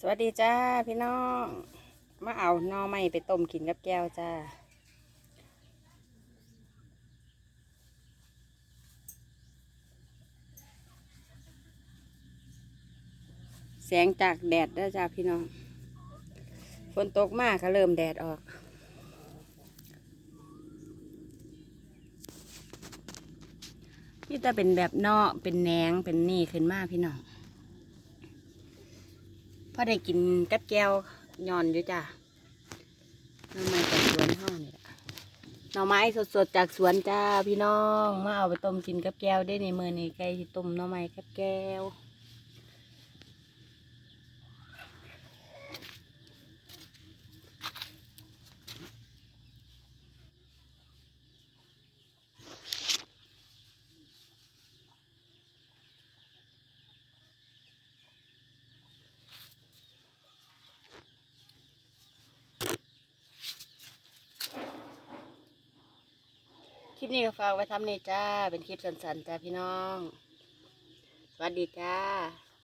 สวัสดีจ้าพี่น้อง มาเอาน่อไม้ไปต้มกินกับแก้วจ้า แสงจากแดดเด้จ้าพี่น้อง ฝนตกมากก็เริ่มแดดออกนี่จะเป็นแบบเนอกเป็นแหนงเป็นนี่ขึ้นมาพี่น้อง อได้กินกับแก้วย่อนอยู่จ้ะน้ำมันจากสวนห้องนี่หน่อไม้สดๆจากสวนจ้าพี่น้อง มาเอาไปต้มกินกับแก้วได้ในมือนี่ไก่ที่ต้มหน่อไม้กับแก้ว คลิปนี้ก็ฝากไว้ทำนี่จ้า เป็นคลิปสั้นๆจ้าพี่น้อง สวัสดีจ้า